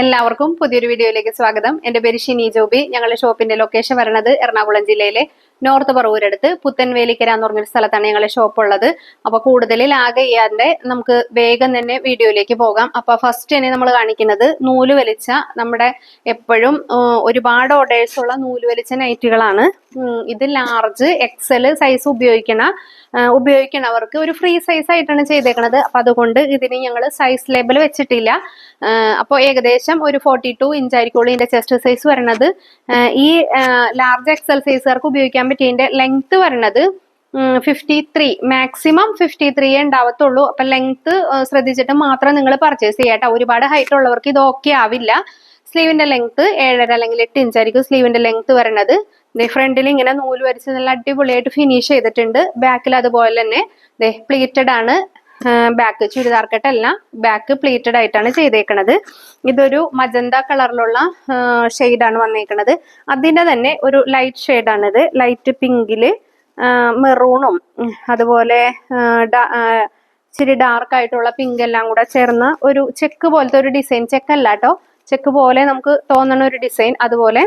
എല്ലാവർക്കും പുതിയൊരു വീഡിയോയിലേക്ക് സ്വാഗതം. എന്റെ പേര് ഷിനി ജോബി. ഞങ്ങളുടെ ഷോപ്പിന്റെ ലൊക്കേഷൻ വരുന്നത് എറണാകുളം ജില്ലയിലെ നോർത്ത് പറവൂരടുത്ത് പുത്തൻവേലിക്കര എന്ന് പറഞ്ഞൊരു സ്ഥലത്താണ് ഞങ്ങളുടെ ഷോപ്പ് ഉള്ളത്. അപ്പൊ കൂടുതൽ ലാഗ് ചെയ്യാതെ നമുക്ക് വേഗം തന്നെ വീഡിയോയിലേക്ക് പോകാം. അപ്പൊ ഫസ്റ്റ് തന്നെ നമ്മൾ കാണിക്കുന്നത് നൂൽ വലിച്ച നമ്മുടെ എപ്പോഴും ഒരുപാട് ഓർഡേഴ്സ് ഉള്ള നൂൽ വലിച്ച നൈറ്റുകളാണ് ഇത് ലാർജ് എക്സൽ സൈസ് ഉപയോഗിക്കണ ഉപയോഗിക്കണവർക്ക് ഒരു ഫ്രീ സൈസ് ആയിട്ടാണ് ചെയ്തേക്കണത്. അപ്പൊ അതുകൊണ്ട് ഇതിന് ഞങ്ങൾ സൈസ് ലേബൽ വെച്ചിട്ടില്ല. അപ്പോൾ ഏകദേശം ഒരു ഫോർട്ടി ടു ഇഞ്ച് ആയിരിക്കുള്ളൂ ഇതിന്റെ ചെസ്റ്റ് സൈസ് വരണത്. ഈ ലാർജ് എക്സൽ സൈസുകാർക്ക് ഉപയോഗിക്കാൻ പറ്റിയതിന്റെ ലെങ്ത് വരണത് fifty three maximum fifty three ഉണ്ടാവത്തുള്ളൂ. അപ്പൊ ലെങ്ത് ശ്രദ്ധിച്ചിട്ട് മാത്രം നിങ്ങൾ പർച്ചേസ് ചെയ്യാട്ടോ ഒരുപാട് ഹൈറ്റ് ഉള്ളവർക്ക് ഇത് ഓക്കെ ആവില്ല. സ്ലീവിന്റെ ലെങ്ത് ഏഴര അല്ലെങ്കിൽ എട്ട് ഇഞ്ച് ആയിരിക്കും സ്ലീവിന്റെ ലെങ്ത് വരണത്. ഫ്രണ്ടിൽ ഇങ്ങനെ നൂൽ വരച്ച് നല്ല അടിപൊളിയായിട്ട് ഫിനിഷ് ചെയ്തിട്ടുണ്ട്. ബാക്കിൽ അതുപോലെ തന്നെ ദേ പ്ലീറ്റഡ് ആണ്. ബാക്ക് ചുരിദാർ കെട്ടല്ല ബാക്ക് പ്ലീറ്റഡ് ആയിട്ടാണ് ചെയ്തേക്കണത്. ഇതൊരു മജന്ത കളറിലുള്ള ഷെയ്ഡാണ് വന്നേക്കണത്. അതിന്റെ തന്നെ ഒരു ലൈറ്റ് ഷെയ്ഡാണിത് ലൈറ്റ് പിങ്കിൽ മെറൂണും അതുപോലെ ഇച്ചിരി ഡാർക്ക് ആയിട്ടുള്ള പിങ്ക് എല്ലാം കൂടെ ചേർന്ന ഒരു ചെക്ക് പോലത്തെ ഒരു ഡിസൈൻ ചെക്കല്ല കേട്ടോ ചെക്ക് പോലെ നമുക്ക് തോന്നുന്ന ഒരു ഡിസൈൻ അതുപോലെ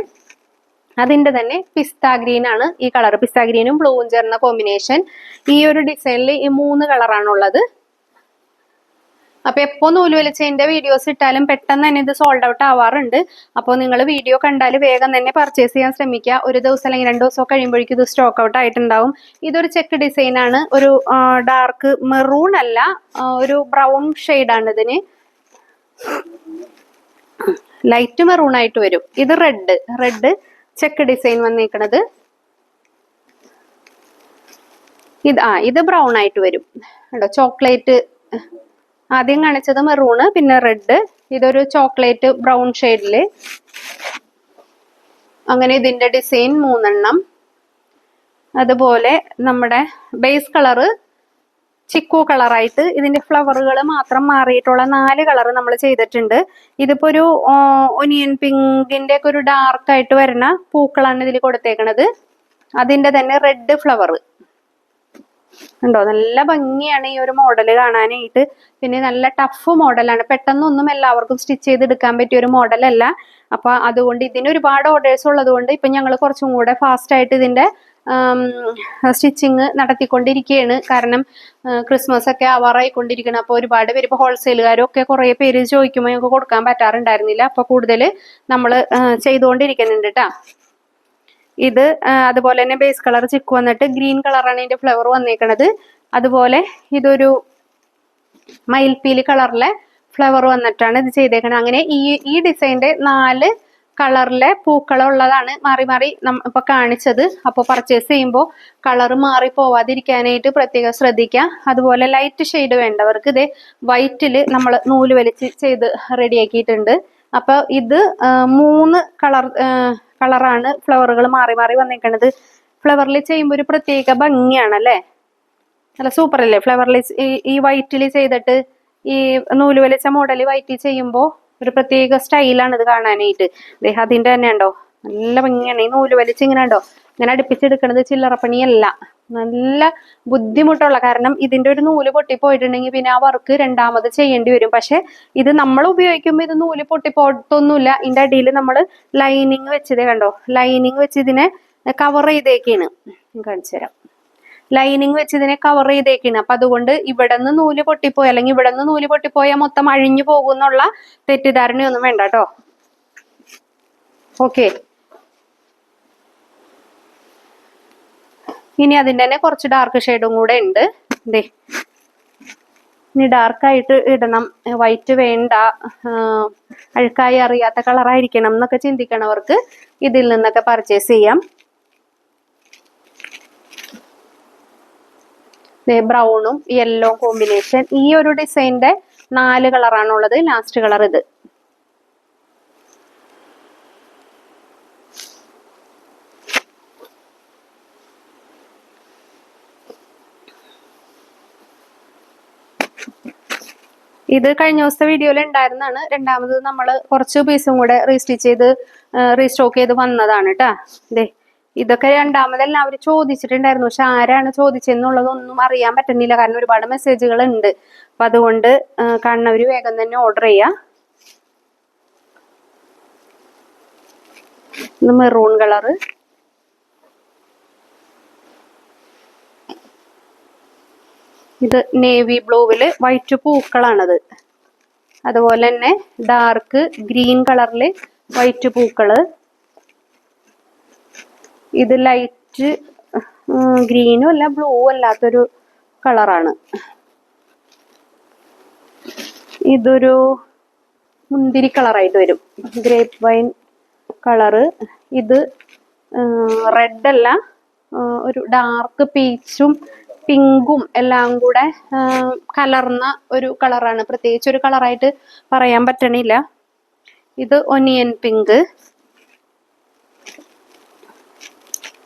അതിന്റെ തന്നെ പിസ്ത ഗ്രീൻ ആണ്. ഈ കളർ പിസ്ത ഗ്രീനും ബ്ലൂവും ചേർന്ന കോമ്പിനേഷൻ. ഈ ഒരു ഡിസൈനിൽ ഈ മൂന്ന് കളറാണുള്ളത്. അപ്പൊ എപ്പോ നൂൽ വലിച്ചതിന്റെ വീഡിയോസ് ഇട്ടാലും പെട്ടെന്ന് തന്നെ ഇത് സോൾഡ് ഔട്ട് ആവാറുണ്ട്. അപ്പോൾ നിങ്ങൾ വീഡിയോ കണ്ടാൽ വേഗം തന്നെ പർച്ചേസ് ചെയ്യാൻ ശ്രമിക്കുക. ഒരു ദിവസം അല്ലെങ്കിൽ രണ്ട് ദിവസം കഴിയുമ്പോഴേക്കും ഇത് സ്റ്റോക്ക് ഔട്ട് ആയിട്ടുണ്ടാവും. ഇതൊരു ചെക്ക് ഡിസൈൻ ആണ്. ഒരു ഡാർക്ക് മെറൂൺ അല്ല ഒരു ബ്രൗൺ ആണ് ഇതിന്. ലൈറ്റ് മെറൂൺ ആയിട്ട് വരും. ഇത് റെഡ് റെഡ് ചെക്ക് ഡിസൈൻ വന്നേക്കണത്. ഇത് ആ ഇത് ബ്രൗൺ ആയിട്ട് വരും. കേട്ടോ ചോക്ലേറ്റ് ആദ്യം കാണിച്ചത് മെറൂണ് പിന്നെ റെഡ്. ഇതൊരു ചോക്ലേറ്റ് ബ്രൗൺ ഷെയ്ഡിൽ അങ്ങനെ ഇതിന്റെ ഡിസൈൻ മൂന്നെണ്ണം. അതുപോലെ നമ്മുടെ ബേസ് കളറ് ചിക്കു കളറായിട്ട് ഇതിന്റെ ഫ്ലവറുകൾ മാത്രം മാറിയിട്ടുള്ള നാല് കളർ നമ്മൾ ചെയ്തിട്ടുണ്ട്. ഇതിപ്പോ ഒരു ഒനിയൻ പിങ്കിന്റെ ഒക്കെ ഒരു ഡാർക്ക് ആയിട്ട് വരുന്ന പൂക്കളാണ് ഇതിൽ കൊടുത്തേക്കണത്. അതിന്റെ തന്നെ റെഡ് ഫ്ലവർ ഉണ്ടോ നല്ല ഭംഗിയാണ് ഈ ഒരു മോഡൽ കാണാനായിട്ട്. പിന്നെ നല്ല ടഫ് മോഡലാണ്. പെട്ടെന്നൊന്നും എല്ലാവർക്കും സ്റ്റിച്ച് ചെയ്തെടുക്കാൻ പറ്റിയ ഒരു മോഡലല്ല. അപ്പൊ അതുകൊണ്ട് ഇതിന് ഒരുപാട് ഓർഡേഴ്സ് ഉള്ളതുകൊണ്ട് ഇപ്പൊ ഞങ്ങൾ കുറച്ചും കൂടെ ഫാസ്റ്റ് ആയിട്ട് ഇതിന്റെ സ്റ്റിച്ചിങ് നടത്തിക്കൊണ്ടിരിക്കുകയാണ് കാരണം ക്രിസ്മസ് ഒക്കെ ആവാറായിക്കൊണ്ടിരിക്കണം. അപ്പോൾ ഒരുപാട് പേര് ഇപ്പോൾ ഹോൾസെയിലുകാരും ഒക്കെ കുറേ പേര് ചോദിക്കുമ്പോൾ ഞങ്ങൾക്ക് കൊടുക്കാൻ പറ്റാറുണ്ടായിരുന്നില്ല. അപ്പോൾ കൂടുതൽ നമ്മൾ ചെയ്തുകൊണ്ടിരിക്കുന്നുണ്ട് കേട്ടോ ഇത് അതുപോലെ തന്നെ ബേസ് കളർ ചിക്ക് വന്നിട്ട് ഗ്രീൻ കളറാണ് ഇതിന്റെ ഫ്ലവർ വന്നേക്കണത്. അതുപോലെ ഇതൊരു മയിൽപ്പീലി കളറിലെ ഫ്ലവർ വന്നിട്ടാണ് ഇത് ചെയ്തേക്കുന്നത് അങ്ങനെ ഈ ഈ ഡിസൈന്റെ നാല് കളറിലെ പൂക്കളുള്ളതാണ് മാറി മാറി ഇപ്പൊ കാണിച്ചത്. അപ്പോൾ പർച്ചേസ് ചെയ്യുമ്പോൾ കളർ മാറി പോവാതിരിക്കാനായിട്ട് പ്രത്യേകം ശ്രദ്ധിക്കുക അതുപോലെ ലൈറ്റ് ഷെയ്ഡ് വേണ്ടവർക്ക് ഇതേ വൈറ്റിൽ നമ്മൾ നൂൽ വലിച്ച് ചെയ്ത് റെഡിയാക്കിയിട്ടുണ്ട് അപ്പൊ ഇത് മൂന്ന് കളർ കളറാണ് ഫ്ലവറുകൾ മാറി മാറി വന്നിരിക്കുന്നത് ഫ്ലവറിൽ ചെയ്യുമ്പോൾ ഒരു പ്രത്യേക ഭംഗിയാണ് അല്ലേ? നല്ല സൂപ്പർ അല്ലേ? ഫ്ലവറിൽ ഈ വൈറ്റിൽ ചെയ്തിട്ട് ഈ നൂൽ വലിച്ച മോഡൽ വൈറ്റിൽ ചെയ്യുമ്പോൾ ഒരു പ്രത്യേക സ്റ്റൈലാണ് ഇത് കാണാനായിട്ട്. അദ്ദേഹം അതിന്റെ തന്നെ ഉണ്ടോ? നല്ല ഭംഗിയാണ്. ഈ നൂൽ വലിച്ച് ഇങ്ങനെ ഉണ്ടോ? ഇങ്ങനെ അടുപ്പിച്ചെടുക്കണത് ചില്ലറപ്പണിയല്ല. നല്ല ബുദ്ധിമുട്ടുള്ള കാരണം ഇതിന്റെ ഒരു നൂൽ പൊട്ടിപ്പോയിട്ടുണ്ടെങ്കിൽ പിന്നെ ആ വർക്ക് രണ്ടാമത് ചെയ്യേണ്ടി വരും. പക്ഷെ ഇത് നമ്മൾ ഉപയോഗിക്കുമ്പോൾ ഇത് നൂൽ പൊട്ടിപ്പോട്ടൊന്നുമില്ല. ഇതിന്റെ അടിയിൽ നമ്മൾ ലൈനിങ് വെച്ചതേ കണ്ടോ? ലൈനിങ് വെച്ച് ഇതിനെ കവർ ചെയ്തേക്കാണ്. കാണിച്ചു തരാം ലൈനിങ് വെച്ച് ഇതിനെ കവർ ചെയ്തേക്കാണ്. അപ്പൊ അതുകൊണ്ട് ഇവിടെ നിന്ന് നൂൽ പൊട്ടിപ്പോയി അല്ലെങ്കിൽ ഇവിടെ നിന്ന് നൂൽ പൊട്ടിപ്പോയാൽ മൊത്തം അഴിഞ്ഞു പോകുന്നുള്ള തെറ്റിദ്ധാരണയൊന്നും വേണ്ട കേട്ടോ ഓക്കെ ഇനി അതിന്റെ തന്നെ കുറച്ച് ഡാർക്ക് ഷെയ്ഡും കൂടെ ഉണ്ട്. ദേ. ഇനി ഡാർക്കായിട്ട് ഇടണം. വൈറ്റ് വേണ്ട. അഴുക്കായി അറിയാത്ത കളറായിരിക്കണം എന്നൊക്കെ ചിന്തിക്കണവർക്ക് ഇതിൽ നിന്നൊക്കെ പർച്ചേസ് ചെയ്യാം. ബ്രൗണും യെല്ലോ കോമ്പിനേഷൻ ഈ ഒരു ഡിസൈനിന്റെ നാല് കളറാണുള്ളത് ലാസ്റ്റ് കളർ ഇത്. ഇത് കഴിഞ്ഞ ദിവസത്തെ വീഡിയോയിൽ ഉണ്ടായിരുന്നതാണ് രണ്ടാമത് നമ്മൾ കുറച്ച് പീസും കൂടെ റീസ്റ്റിച്ച് ചെയ്ത് റീസ്റ്റോക്ക് ചെയ്ത് വന്നതാണ് കേട്ടാ ഇതേ ഇതൊക്കെ രണ്ടാമതെല്ലാം അവർ ചോദിച്ചിട്ടുണ്ടായിരുന്നു. പക്ഷെ ആരാണ് ചോദിച്ചെന്നുള്ളതൊന്നും അറിയാൻ പറ്റുന്നില്ല. കാരണം ഒരുപാട് മെസ്സേജുകൾ ഉണ്ട്. അപ്പൊ അതുകൊണ്ട് കാണുന്നവര് വേഗം തന്നെ ഓർഡർ ചെയ്യാ. മെറൂൺ കളറ് ഇത് നേവി ബ്ലൂവിൽ വൈറ്റ് പൂക്കളാണത്. അതുപോലെ തന്നെ ഡാർക്ക് ഗ്രീൻ കളറിൽ വൈറ്റ് പൂക്കൾ. ഇത് ലൈറ്റ് ഗ്രീനും അല്ല ബ്ലൂ അല്ലാത്തൊരു കളറാണ് ഇതൊരു മുന്തിരി കളറായിട്ട് വരും. ഗ്രേപ്പ് വൈൻ കളറ് ഇത് റെഡ് അല്ല ഒരു ഡാർക്ക് പീച്ചും പിങ്കും എല്ലാം കൂടെ കലർന്ന ഒരു കളറാണ് പ്രത്യേകിച്ച് ഒരു കളറായിട്ട് പറയാൻ പറ്റണില്ല. ഇത് ഒനിയൻ പിങ്ക്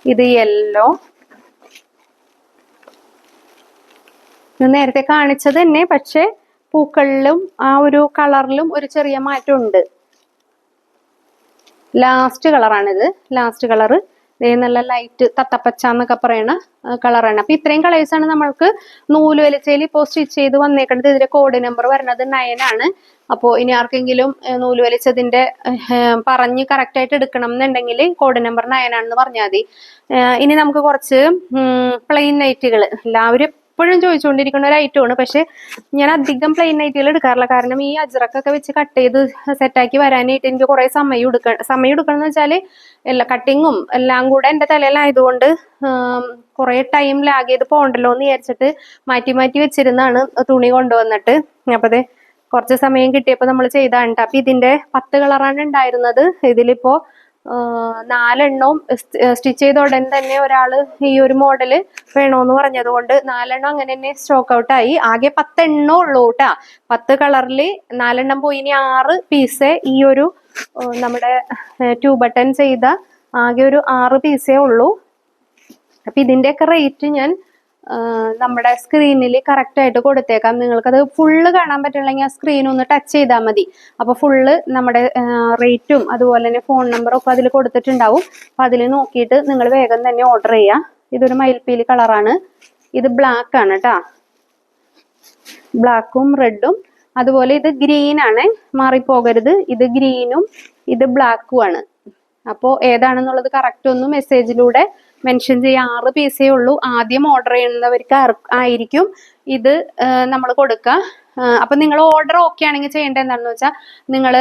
ഇത് യെല്ലോ ഞാൻ നേരത്തെ കാണിച്ചത് തന്നെ പക്ഷെ പൂക്കളിലും ആ ഒരു കളറിലും ഒരു ചെറിയ മാറ്റമുണ്ട്. ലാസ്റ്റ് കളറാണിത് ലാസ്റ്റ് കളറ് ഇതേ നല്ല ലൈറ്റ് തത്തപ്പച്ച എന്നൊക്കെ പറയണ കളറാണ് അപ്പൊ ഇത്രയും കളേഴ്സ് ആണ് നമ്മൾക്ക് നൂൽ വലിച്ചയിൽ ഇപ്പോൾ സ്റ്റിച്ച് ചെയ്ത് വന്നേക്കുന്നത് ഇതിന്റെ കോഡ് നമ്പർ വരുന്നത് നയൻ ആണ്. അപ്പോൾ ഇനി ആർക്കെങ്കിലും നൂൽ വലിച്ചതിന്റെ പറഞ്ഞ് കറക്റ്റ് ആയിട്ട് എടുക്കണം എന്നുണ്ടെങ്കിൽ കോഡ് നമ്പർ നയൻ ആണെന്ന് പറഞ്ഞാൽ മതി. ഇനി നമുക്ക് കുറച്ച് പ്ലെയിൻ നൈറ്റുകൾ എല്ലാവരും എപ്പോഴും ചോദിച്ചുകൊണ്ടിരിക്കുന്ന ഒരു ഐറ്റമാണ് പക്ഷെ ഞാൻ അധികം പ്ലെയിൻ നൈറ്റുകൾ എടുക്കാറില്ല. കാരണം ഈ അജ്രക്കൊക്കെ വെച്ച് കട്ട് ചെയ്ത് സെറ്റാക്കി വരാനായിട്ട് എനിക്ക് കുറെ സമയം എടുക്ക സമയം എടുക്കണം എന്ന് വെച്ചാൽ എല്ലാ കട്ടിങ്ങും എല്ലാം കൂടെ എന്റെ തലയിലായതുകൊണ്ട് കുറേ ടൈം ലാഗ് ചെയ്ത് പോകണ്ടല്ലോ എന്ന് വിചാരിച്ചിട്ട് മാറ്റി മാറ്റി വെച്ചിരുന്നാണ് തുണി കൊണ്ടുവന്നിട്ട്. അപ്പൊ ദേ കുറച്ച് സമയം കിട്ടിയപ്പോൾ നമ്മൾ ചെയ്താണ് അപ്പം ഇതിന്റെ പത്ത് കളറാണ് ഉണ്ടായിരുന്നത്. ഇതിലിപ്പോ ആ, നാലെണ്ണവും സ്റ്റിച്ച് ചെയ്ത ഉടൻ തന്നെ ഒരാൾ ഈ ഒരു മോഡൽ വേണോന്ന് പറഞ്ഞത് കൊണ്ട് നാലെണ്ണം അങ്ങനെ തന്നെ സ്റ്റോക്ക് ഔട്ടായി ആകെ പത്തെണ്ണം ഉള്ളൂ കേട്ടാ പത്ത് കളറിൽ നാലെണ്ണം പോയി. ഇനി ആറ് പീസേ ഈ ഒരു നമ്മുടെ ടൂ ബട്ടൺ ചെയ്ത ആകെ ഒരു ആറ് പീസേ ഉള്ളൂ. അപ്പൊ ഇതിന്റെയൊക്കെ റേറ്റ് ഞാൻ നമ്മുടെ സ്ക്രീനിൽ കറക്റ്റ് ആയിട്ട് കൊടുത്തേക്കാം. നിങ്ങൾക്കത് ഫുള്ള് കാണാൻ പറ്റില്ലെങ്കിൽ ആ സ്ക്രീൻ ഒന്ന് ടച്ച് ചെയ്താൽ മതി. അപ്പൊ ഫുള്ള് നമ്മുടെ റേറ്റും അതുപോലെ തന്നെ ഫോൺ നമ്പറും ഒക്കെ അതിൽ കൊടുത്തിട്ടുണ്ടാവും. അപ്പൊ അതിൽ നോക്കിയിട്ട് നിങ്ങൾ വേഗം തന്നെ ഓർഡർ ചെയ്യുക ഇതൊരു മയിൽപ്പീലി കളറാണ് ഇത് ബ്ലാക്ക് ആണ് കേട്ടാ ബ്ലാക്കും റെഡും അതുപോലെ ഇത് ഗ്രീൻ ആണ്. മാറിപ്പോകരുത്. ഇത് ഗ്രീനും ഇത് ബ്ലാക്കും ആണ്. അപ്പോൾ ഏതാണെന്നുള്ളത് കറക്റ്റ് ഒന്ന് മെസ്സേജിലൂടെ മെൻഷൻ ചെയ്യുക ആറ് പീസേ ഉള്ളൂ. ആദ്യം ഓർഡർ ചെയ്യുന്നവർക്ക് ആയിരിക്കും. ഇത് നമ്മൾ കൊടുക്കുക അപ്പൊ നിങ്ങൾ ഓർഡർ ഓക്കെ ആണെങ്കിൽ ചെയ്യേണ്ടത് എന്താണെന്ന് വെച്ചാൽ നിങ്ങൾ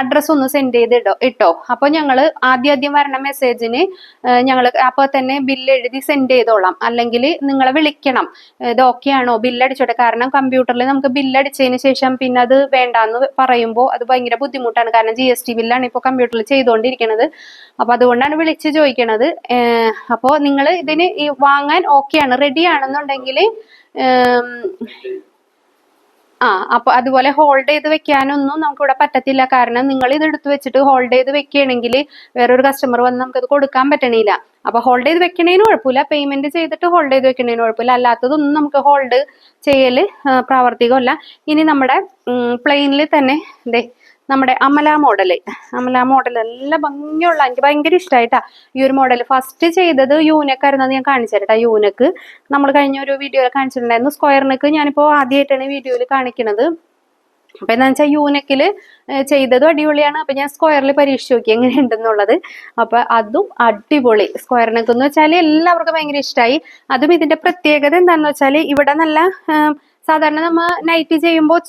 അഡ്രസ്സ് ഒന്ന് സെൻഡ് ചെയ്ത് ഇടോ ഇട്ടോ. അപ്പൊ ഞങ്ങൾ ആദ്യം ആദ്യം വരണ മെസ്സേജിന് ഞങ്ങൾ അപ്പോൾ തന്നെ ബില്ല് എഴുതി സെൻഡ് ചെയ്തോളാം. അല്ലെങ്കിൽ നിങ്ങളെ വിളിക്കണം. ഇത് ഓക്കെ ആണോ? ബില്ല് അടിച്ചോട്ടെ. കാരണം കമ്പ്യൂട്ടറിൽ നമുക്ക് ബില്ല് അടിച്ചതിന് ശേഷം പിന്നെ അത് വേണ്ടാന്ന് പറയുമ്പോൾ അത് ഭയങ്കര ബുദ്ധിമുട്ടാണ്. കാരണം ജി എസ് ടി ബില്ലാണ് ഇപ്പോൾ കമ്പ്യൂട്ടറിൽ ചെയ്തുകൊണ്ടിരിക്കുന്നത് അപ്പോൾ അതുകൊണ്ടാണ് വിളിച്ച് ചോദിക്കണത്. അപ്പോൾ നിങ്ങൾ ഇതിന് വാങ്ങാൻ ഓക്കെ ആണ്. റെഡി ആണെന്നുണ്ടെങ്കിൽ ആ അപ്പൊ അതുപോലെ ഹോൾഡ് ചെയ്ത് വെക്കാനൊന്നും നമുക്ക് ഇവിടെ പറ്റത്തില്ല. കാരണം നിങ്ങൾ ഇത് എടുത്ത് വെച്ചിട്ട് ഹോൾഡ് ചെയ്ത് വെക്കുകയാണെങ്കിൽ വേറൊരു കസ്റ്റമർ വന്ന് നമുക്കത് കൊടുക്കാൻ പറ്റണില്ല. അപ്പൊ ഹോൾഡ് ചെയ്ത് വെക്കണേന് കുഴപ്പമില്ല. പേയ്മെന്റ് ചെയ്തിട്ട് ഹോൾഡ് ചെയ്ത് വെക്കണേന് കുഴപ്പമില്ല. അല്ലാത്തതൊന്നും നമുക്ക് ഹോൾഡ് ചെയ്യൽ പ്രാവർത്തികമല്ല. ഇനി നമ്മുടെ പ്ലെയിനിൽ തന്നെ ദേ നമ്മുടെ അമല മോഡൽ അമല മോഡൽ നല്ല ഭംഗിയുള്ള എനിക്ക് ഭയങ്കര ഇഷ്ടമായിട്ടാ ഈ ഒരു മോഡൽ ഫസ്റ്റ് ചെയ്തത് യൂനക്കായിരുന്നു ഞാൻ കാണിച്ചു യൂനക്ക് നമ്മൾ കഴിഞ്ഞ ഒരു വീഡിയോ കാണിച്ചിട്ടുണ്ടായിരുന്നു. സ്ക്വയർ നെക്ക് ഞാനിപ്പോൾ ആദ്യമായിട്ടാണ് വീഡിയോയിൽ കാണിക്കുന്നത് അപ്പൊ എന്താ വെച്ചാൽ യൂനക്കിൽ ചെയ്തതും അടിപൊളിയാണ്. അപ്പൊ ഞാൻ സ്ക്വയറിൽ പരീക്ഷിച്ച് നോക്കി എങ്ങനെയുണ്ടെന്നുള്ളത്. അപ്പൊ അതും അടിപൊളി. സ്ക്വയറിനൊക്കെ നെക്ക് എന്ന് വെച്ചാൽ എല്ലാവർക്കും ഭയങ്കര ഇഷ്ടമായി അതും ഇതിന്റെ പ്രത്യേകത എന്താണെന്ന് വെച്ചാൽ ഇവിടെ നല്ല സാധാരണ നമ്മൾ നൈറ്റ് ചെയ്യുമ്പോൾ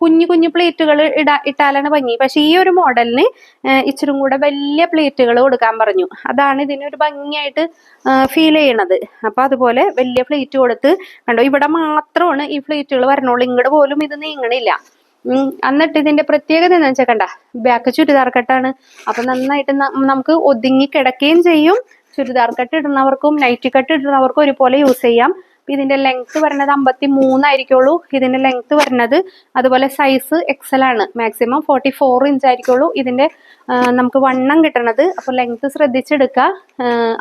കുഞ്ഞു കുഞ്ഞു പ്ലേറ്റുകൾ ഇടാ ഇട്ടാലാണ് ഭംഗി. പക്ഷെ ഈ ഒരു മോഡലിന് ഇച്ചിരും കൂടെ വലിയ പ്ലേറ്റുകൾ കൊടുക്കാൻ പറഞ്ഞു. അതാണ് ഇതിനൊരു ഭംഗിയായിട്ട് ഫീൽ ചെയ്യണത്. അപ്പൊ അതുപോലെ വലിയ പ്ലേറ്റ് കൊടുത്ത് കണ്ടോ ഇവിടെ മാത്രമാണ് ഈ പ്ലേറ്റുകൾ വരണുള്ളൂ. ഇങ്ങോട്ട് പോലും ഇത് നീങ്ങണില്ല. എന്നിട്ട് ഇതിന്റെ പ്രത്യേകത എന്താ വെച്ചാൽ കണ്ട ബാക്ക് ചുരിദാർ കട്ടാണ് അപ്പൊ നന്നായിട്ട് നമുക്ക് ഒതുങ്ങി കിടക്കുകയും ചെയ്യും. ചുരിദാർ കട്ട് ഇടുന്നവർക്കും നൈറ്റി കട്ട് ഇടുന്നവർക്കും ഒരുപോലെ യൂസ് ചെയ്യാം. ഇതിന്റെ ലെങ്ത് വരുന്നത് അമ്പത്തി മൂന്നായിരിക്കുള്ളൂ ഇതിന്റെ ലെങ്ത് വരുന്നത് അതുപോലെ സൈസ് എക്സൽ ആണ്. മാക്സിമം ഫോർട്ടി ഫോർ ഇഞ്ച് ആയിരിക്കുള്ളൂ ഇതിന്റെ നമുക്ക് വണ്ണം കിട്ടണത്. അപ്പോൾ ലെങ്ത് ശ്രദ്ധിച്ചെടുക്കുക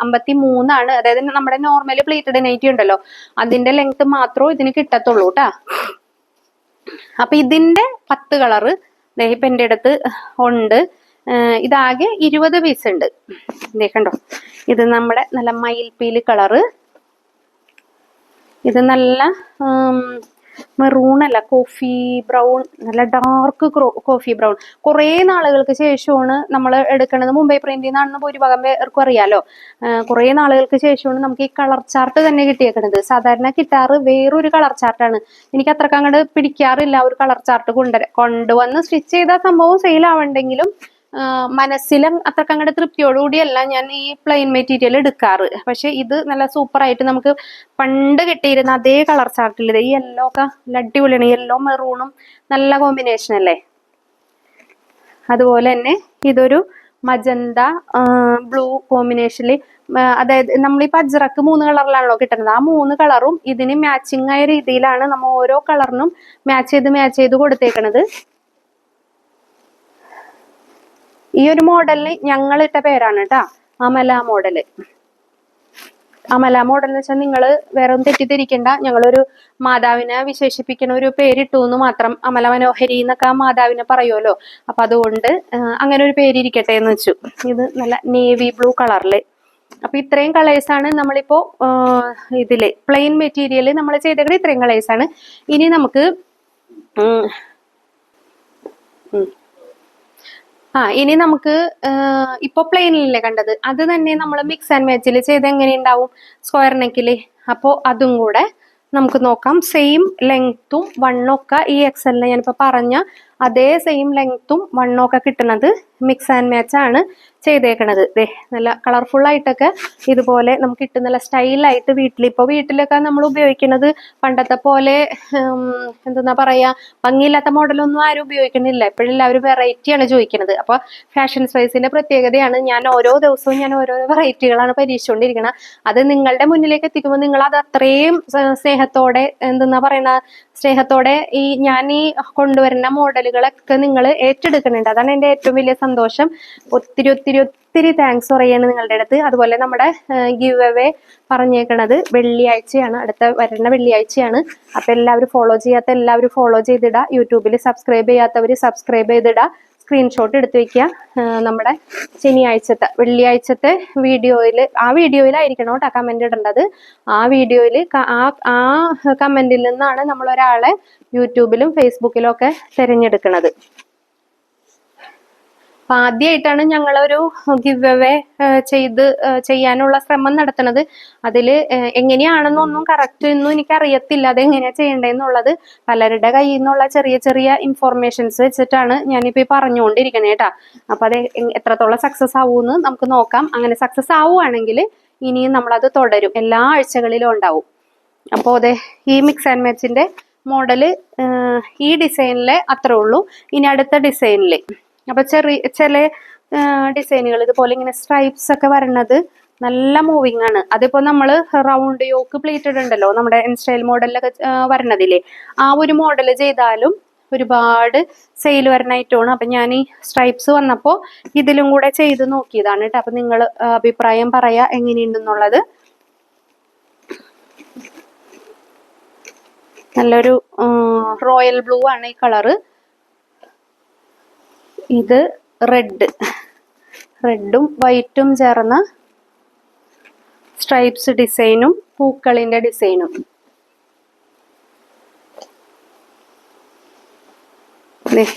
അമ്പത്തി മൂന്നാണ് അതായത് നമ്മുടെ നോർമലി പ്ലേറ്റഡ് നൈറ്റി ഉണ്ടല്ലോ. അതിന്റെ ലെങ്ത് മാത്രമേ ഇതിന് കിട്ടത്തുള്ളൂ കേട്ടാ അപ്പൊ ഇതിന്റെ പത്ത് കളറ് ഇപ്പൊ എന്റെ അടുത്ത് ഉണ്ട്. ഇതാകെ ഇരുപത് പീസ് ഉണ്ട്. ദേ കണ്ടോ? ഇത് നമ്മുടെ നല്ല മയിൽപ്പീലി കളറ് ഇത് നല്ല മെറൂണല്ല കോഫി ബ്രൗൺ നല്ല ഡാർക്ക് കോഫി ബ്രൗൺ കുറേ നാളുകൾക്ക് ശേഷമാണ് നമ്മൾ എടുക്കുന്നത് മുംബൈ പ്രിന്റിൽ നിന്നാണെന്ന് ഭൂരിഭാഗം പേർക്കും അറിയാലോ. കുറേ നാളുകൾക്ക് ശേഷമാണ് നമുക്ക് ഈ കളർ ചാർട്ട് തന്നെ കിട്ടിയേക്കുന്നത് സാധാരണ കിട്ടാറ് വേറൊരു കളർ ചാർട്ടാണ് എനിക്ക് അത്രയ്ക്ക് അങ്ങോട്ട് പിടിക്കാറില്ല ഒരു കളർ ചാർട്ട് കൊണ്ടുവരാൻ കൊണ്ടുവന്ന് സ്റ്റിച്ച് ചെയ്ത സംഭവം സെയിൽ ആവണ്ടെങ്കിലും മനസ്സിലും അത്രയ്ക്ക് അങ്ങോട്ട് തൃപ്തിയോടുകൂടിയല്ല ഞാൻ ഈ പ്ലെയിൻ മെറ്റീരിയൽ എടുക്കാറ്. പക്ഷെ ഇത് നല്ല സൂപ്പർ ആയിട്ട് നമുക്ക് പണ്ട് കിട്ടിയിരുന്ന അതേ കളർ ചാർട്ടിൽ ഈ യെല്ലോ ഒക്കെ നല്ല അടിപൊളിയാണ്. യെല്ലോ മെറൂണും നല്ല കോമ്പിനേഷൻ അല്ലേ? അതുപോലെ തന്നെ ഇതൊരു മജന്ത ബ്ലൂ കോമ്പിനേഷനിൽ അതായത് നമ്മളിപ്പോൾ അജ്രക്ക് മൂന്ന് കളറിലാണല്ലോ കിട്ടുന്നത്. ആ മൂന്ന് കളറും ഇതിന് മാച്ചിങ് ആയ രീതിയിലാണ് നമ്മൾ ഓരോ കളറിനും മാച്ച് ചെയ്ത് മാച്ച് ചെയ്ത് കൊടുത്തേക്കണത്. ഈ ഒരു മോഡലിന് ഞങ്ങൾ ഇട്ട പേരാണ് കേട്ടാ അമല മോഡൽ. അമല മോഡൽ എന്ന് വെച്ചാൽ നിങ്ങൾ വേറെ ഒന്നും തെറ്റിദ്ധരിക്കണ്ട. ഞങ്ങളൊരു മാതാവിനെ വിശേഷിപ്പിക്കുന്ന ഒരു പേരിട്ടു എന്ന് മാത്രം അമല മനോഹരി എന്നൊക്കെ ആ മാതാവിനെ പറയുമല്ലോ. അപ്പൊ അതുകൊണ്ട് അങ്ങനെ ഒരു പേരിരിക്കട്ടെ എന്ന് വെച്ചു. ഇത് നല്ല നേവി ബ്ലൂ കളറിൽ. അപ്പൊ ഇത്രയും കളേഴ്സ് ആണ് നമ്മളിപ്പോ ഇതിൽ പ്ലെയിൻ മെറ്റീരിയൽ നമ്മൾ ചെയ്തേക്കുന്നത് ഇത്രയും കളേഴ്സ് ആണ്. ഇനി നമുക്ക് ആ ഇനി നമുക്ക് ഇപ്പൊ പ്ലെയിനിലല്ലേ കണ്ടത്? അത് തന്നെ നമ്മൾ മിക്സ് ആൻഡ് മാച്ചിൽ ചെയ്ത് എങ്ങനെ ഉണ്ടാവും സ്ക്വയർ നെക്കിൽ അപ്പോ അതും കൂടെ നമുക്ക് നോക്കാം. സെയിം ലെങ്ത്തും വണ്ണൊക്കെ ഈ എക്സലിനെ ഞാനിപ്പോൾ പറഞ്ഞ അതേ സെയിം ലെങ്ത്തും വണ്ണൊക്കെ കിട്ടുന്നത് മിക്സ് ആൻഡ് മാച്ച് ആണ് ചെയ്തേക്കണത്. ദേ നല്ല കളർഫുൾ ആയിട്ടൊക്കെ ഇതുപോലെ നമുക്ക് കിട്ടുന്ന നല്ല സ്റ്റൈലായിട്ട് വീട്ടിൽ ഇപ്പോൾ വീട്ടിലൊക്കെ നമ്മൾ ഉപയോഗിക്കുന്നത് പണ്ടത്തെ പോലെ എന്താ പറയുക ഭംഗിയില്ലാത്ത മോഡലൊന്നും ആരും ഉപയോഗിക്കുന്നില്ല. എപ്പോഴെല്ലാവരും വെറൈറ്റിയാണ് ചോദിക്കുന്നത് അപ്പോൾ ഫാഷൻ സ്പൈസിന്റെ പ്രത്യേകതയാണ് ഞാൻ ഓരോ ദിവസവും ഞാൻ ഓരോ വെറൈറ്റികളാണ് പരീക്ഷിച്ചുകൊണ്ടിരിക്കുന്നത് അത് നിങ്ങളുടെ മുന്നിലേക്ക് എത്തിക്കുമ്പോൾ നിങ്ങൾ അത് അത്രയും സ്നേഹത്തോടെ എന്തെന്നാ പറയുന്ന സ്നേഹത്തോടെ ഈ ഞാൻ ഈ കൊണ്ടുവരുന്ന മോഡലുകളൊക്കെ നിങ്ങൾ ഏറ്റെടുക്കുന്നുണ്ട്. അതാണ് എന്റെ ഏറ്റവും വലിയ സന്തോഷം. ഒത്തിരി ഒത്തിരി ഒത്തിരി താങ്ക്സ് പറയാണ് നിങ്ങളുടെ അടുത്ത്. അതുപോലെ നമ്മുടെ ഗിവ് അവേ പറഞ്ഞേക്കണത് വെള്ളിയാഴ്ചയാണ്. അടുത്ത വരുന്ന വെള്ളിയാഴ്ചയാണ്. അപ്പൊ എല്ലാവരും ഫോളോ ചെയ്യാത്ത എല്ലാവരും ഫോളോ ചെയ്തിടുക യൂട്യൂബിൽ സബ്സ്ക്രൈബ് ചെയ്യാത്തവർ സബ്സ്ക്രൈബ് ചെയ്തിടുക സ്ക്രീൻഷോട്ട് എടുത്തു വെക്കുക. നമ്മുടെ ശനിയാഴ്ചത്തെ വെള്ളിയാഴ്ചത്തെ വീഡിയോയിൽ ആ വീഡിയോയിലായിരിക്കണം കേട്ടോ കമന്റ് ഇടേണ്ടത്. ആ വീഡിയോയിൽ ആ ആ കമന്റിൽ നിന്നാണ് നമ്മളൊരാളെ യൂട്യൂബിലും ഫേസ്ബുക്കിലും ഒക്കെ തിരഞ്ഞെടുക്കുന്നത് അപ്പൊ ആദ്യമായിട്ടാണ് ഞങ്ങളൊരു ഗിവ് അവേ ചെയ്ത് ചെയ്യാനുള്ള ശ്രമം നടത്തുന്നത്. അതിൽ എങ്ങനെയാണെന്നൊന്നും കറക്റ്റ് ഒന്നും എനിക്ക് അറിയത്തില്ല അത് എങ്ങനെയാ ചെയ്യേണ്ടതെന്നുള്ളത്. പലരുടെ കയ്യിൽ നിന്നുള്ള ചെറിയ ചെറിയ ഇൻഫോർമേഷൻസ് വെച്ചിട്ടാണ് ഞാനിപ്പോ ഈ പറഞ്ഞുകൊണ്ടിരിക്കണേ കേട്ടാ. അപ്പൊ അത് എത്രത്തോളം സക്സസ് ആവൂന്ന് നമുക്ക് നോക്കാം. അങ്ങനെ സക്സസ് ആവുകയാണെങ്കിൽ ഇനിയും നമ്മളത് തുടരും. എല്ലാ ആഴ്ചകളിലും ഉണ്ടാവും. അപ്പോൾ അതെ ഈ മിക്സ് ആൻഡ് മാച്ചിന്റെ മോഡൽ ഈ ഡിസൈനിലെ അത്രേ ഉള്ളൂ. ഇനി അടുത്ത ഡിസൈനിൽ അപ്പൊ ചെറിയ ചില ഡിസൈനുകൾ ഇതുപോലെ ഇങ്ങനെ സ്ട്രൈപ്സ് ഒക്കെ വരണത് നല്ല മൂവിങ് ആണ്. അതിപ്പോ നമ്മൾ റൗണ്ട് യോക്ക് പ്ലേറ്റഡ് ഉണ്ടല്ലോ നമ്മുടെ സ്റ്റൈൽ മോഡലിലൊക്കെ വരണതില്ലേ? ആ ഒരു മോഡൽ ചെയ്താലും ഒരുപാട് സെയിൽ വരുന്ന ഐറ്റമാണ് അപ്പൊ ഞാൻ ഈ സ്ട്രൈപ്സ് വന്നപ്പോൾ ഇതിലും കൂടെ ചെയ്ത് നോക്കിയതാണ് കേട്ടോ. അപ്പൊ നിങ്ങൾ അഭിപ്രായം പറയാ എങ്ങനെയുണ്ടെന്നുള്ളത്. നല്ലൊരു റോയൽ ബ്ലൂ ആണ് ഈ കളറ് ഇത് റെഡ് റെഡും വൈറ്റും ചേർന്ന സ്ട്രൈപ്സ് ഡിസൈനും പൂക്കളിന്റെ ഡിസൈനും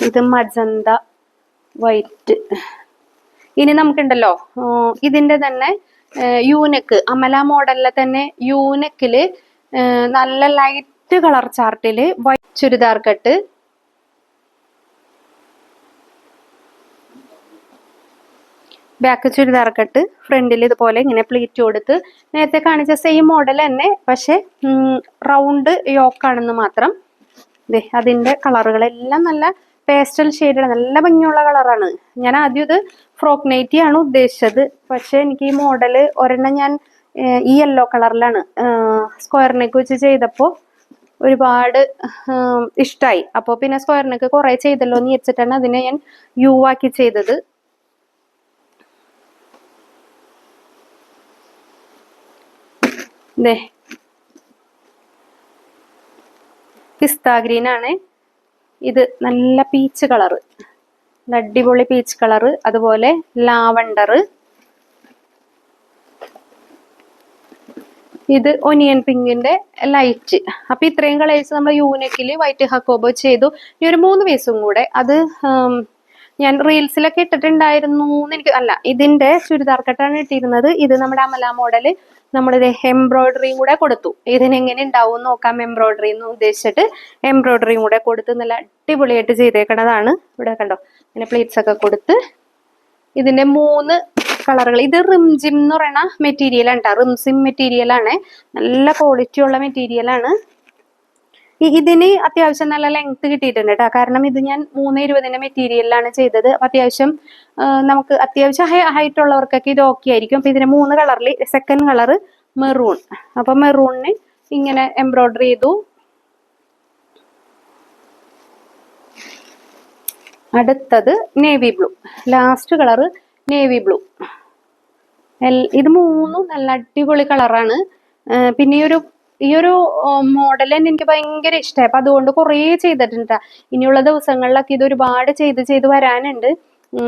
ഇത് മജന്ത വൈറ്റ് ഇനി നമുക്കുണ്ടല്ലോ ഇതിന്റെ തന്നെ യൂനക്ക് അമല മോഡലിലെ തന്നെ യൂനക്കിൽ നല്ല ലൈറ്റ് കളർ ചാർട്ടിൽ white churidar cut back churidar cut ഫ്രണ്ടിൽ ഇതുപോലെ ഇങ്ങനെ പ്ലീറ്റ് കൊടുത്ത് നേരത്തെ കാണിച്ച സെയിം മോഡൽ തന്നെ പക്ഷെ റൗണ്ട് യോക്കാണെന്ന് മാത്രം. ദേ അതിന്റെ കളറുകളെല്ലാം നല്ല പേസ്റ്റൽ ഷെയ്ഡാണ് നല്ല ഭംഗിയുള്ള കളറാണ് ഞാൻ ആദ്യം ഇത് ഫ്രോക്ക് നൈറ്റി ആണ് ഉദ്ദേശിച്ചത്. പക്ഷെ എനിക്ക് ഈ മോഡൽ ഒരെണ്ണം ഞാൻ ഈ യെല്ലോ കളറിലാണ് സ്ക്വയർ നെക്ക് വെച്ച് ചെയ്തപ്പോൾ ഒരുപാട് ഇഷ്ടമായി അപ്പോൾ പിന്നെ സ്ക്വയർ നെക്ക് കുറേ ചെയ്തല്ലോ എന്ന് വെച്ചിട്ടാണ് അതിനെ ഞാൻ യു ആക്കി ചെയ്തത്. ദേ. പിസ്ത ഗ്രീൻ ആണ്. ഇത് നല്ല പീച്ച് കളറ് അടിപൊളി പീച്ച് കളറ് അതുപോലെ ലാവണ്ടർ. ഇത് ഒനിയൻ പിങ്കിന്റെ ലൈറ്റ് അപ്പൊ ഇത്രയും കളേഴ്സ് നമ്മൾ യൂണിക്കിൽ വൈറ്റ് ഹക്കോബോ ചെയ്തു. ഇനി ഒരു മൂന്ന് പീസും കൂടെ. അത് ഞാൻ റീൽസിലൊക്കെ ഇട്ടിട്ടുണ്ടായിരുന്നു എനിക്ക് അല്ല ഇതിന്റെ ചുരിദാർ കെട്ടാണ് ഇട്ടിരുന്നത്. ഇത് നമ്മുടെ അമല മോഡൽ നമ്മളിത് എംബ്രോയിഡറിയും കൂടെ കൊടുത്തു. ഇതിനെങ്ങനെ ഉണ്ടാവും നോക്കാം എംബ്രോയിഡറി എന്ന് ഉദ്ദേശിച്ചിട്ട് എംബ്രോയിഡറിയും കൂടെ കൊടുത്ത് നല്ല അടിപൊളിയായിട്ട് ചെയ്തേക്കണതാണ്. ഇവിടെ കണ്ടോ അങ്ങനെ പ്ലേറ്റ്സ് ഒക്കെ കൊടുത്ത് ഇതിന്റെ മൂന്ന് കളറുകൾ. ഇത് റിംജിം എന്ന് പറയുന്ന മെറ്റീരിയൽ ആണ് റിംസിം മെറ്റീരിയൽ ആണ്. നല്ല ക്വാളിറ്റി ഉള്ള മെറ്റീരിയൽ ആണ്. ഇതിന് അത്യാവശ്യം നല്ല ലെങ്ത് കിട്ടിയിട്ടുണ്ട് കേട്ടോ കാരണം ഇത് ഞാൻ മൂന്ന് ഇരുപതിന്റെ മെറ്റീരിയലിലാണ് ചെയ്തത്. അപ്പൊ അത്യാവശ്യം നമുക്ക് അത്യാവശ്യം ഹൈറ്റ് ഉള്ളവർക്കൊക്കെ ഇത് ഓക്കെ ആയിരിക്കും. അപ്പൊ ഇതിന് മൂന്ന് കളറിൽ സെക്കൻഡ് കളർ മെറൂൺ അപ്പൊ മെറൂണിന് ഇങ്ങനെ എംബ്രോയിഡറി ചെയ്തു. അടുത്തത് navy blue last colour navy blue ഇത് മൂന്നും നല്ല അടിപൊളി കളറാണ് പിന്നെ ഒരു ഈ ഒരു മോഡൽ തന്നെ എനിക്ക് ഭയങ്കര ഇഷ്ടമായി അപ്പൊ അതുകൊണ്ട് കുറേ ചെയ്തിട്ടുണ്ട് ട്ടാ. ഇനിയുള്ള ദിവസങ്ങളിലൊക്കെ ഇത് ഒരുപാട് ചെയ്ത് ചെയ്ത് വരാനുണ്ട്.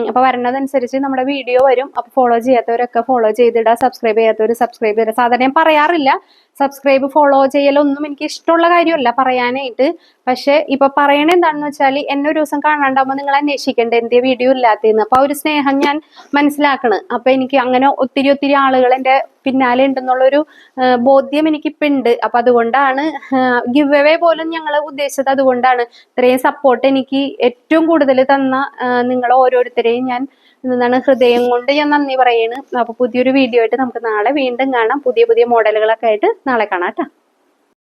അപ്പൊ വരണതനുസരിച്ച് നമ്മുടെ വീഡിയോ വരും. അപ്പൊ ഫോളോ ചെയ്യാത്തവരൊക്കെ ഫോളോ ചെയ്തിടുക സബ്സ്ക്രൈബ് ചെയ്യാത്തവർ സബ്സ്ക്രൈബ് ചെയ്യുക സാധാരണ ഞാൻ പറയാറില്ല. സബ്സ്ക്രൈബ് ഫോളോ ചെയ്യലൊന്നും എനിക്ക് ഇഷ്ടമുള്ള കാര്യമല്ല പറയാനായിട്ട്. പക്ഷെ ഇപ്പൊ പറയണ എന്താണെന്ന് വെച്ചാൽ എന്നെ ഒരു ദിവസം കാണാണ്ടാവുമ്പോൾ നിങ്ങൾ അന്വേഷിക്കേണ്ടത് എന്തേ വീഡിയോ ഇല്ലാത്തതെന്ന്. അപ്പൊ ഒരു സ്നേഹം ഞാൻ മനസ്സിലാക്കണ്. അപ്പൊ എനിക്ക് അങ്ങനെ ഒത്തിരി ഒത്തിരി ആളുകൾ എന്റെ പിന്നാലെ ഉണ്ടെന്നുള്ളൊരു ബോധ്യം ബോധ്യം എനിക്കിപ്പോ ഉണ്ട് അപ്പൊ അതുകൊണ്ടാണ് ഗിവ് അവേ പോലും ഞങ്ങൾ ഉദ്ദേശിച്ചത് അതുകൊണ്ടാണ്. ഇത്രയും സപ്പോർട്ട് എനിക്ക് ഏറ്റവും കൂടുതൽ തന്ന നിങ്ങൾ ഓരോരുത്തരെയും ഞാൻ എന്താണ് ഹൃദയം കൊണ്ട് ഞാൻ നന്ദി പറയാണ്. അപ്പൊ പുതിയൊരു വീഡിയോ ആയിട്ട് നമുക്ക് നാളെ വീണ്ടും കാണാം. പുതിയ പുതിയ മോഡലുകളൊക്കെ ആയിട്ട് നാളെ കാണാം കേട്ടോ.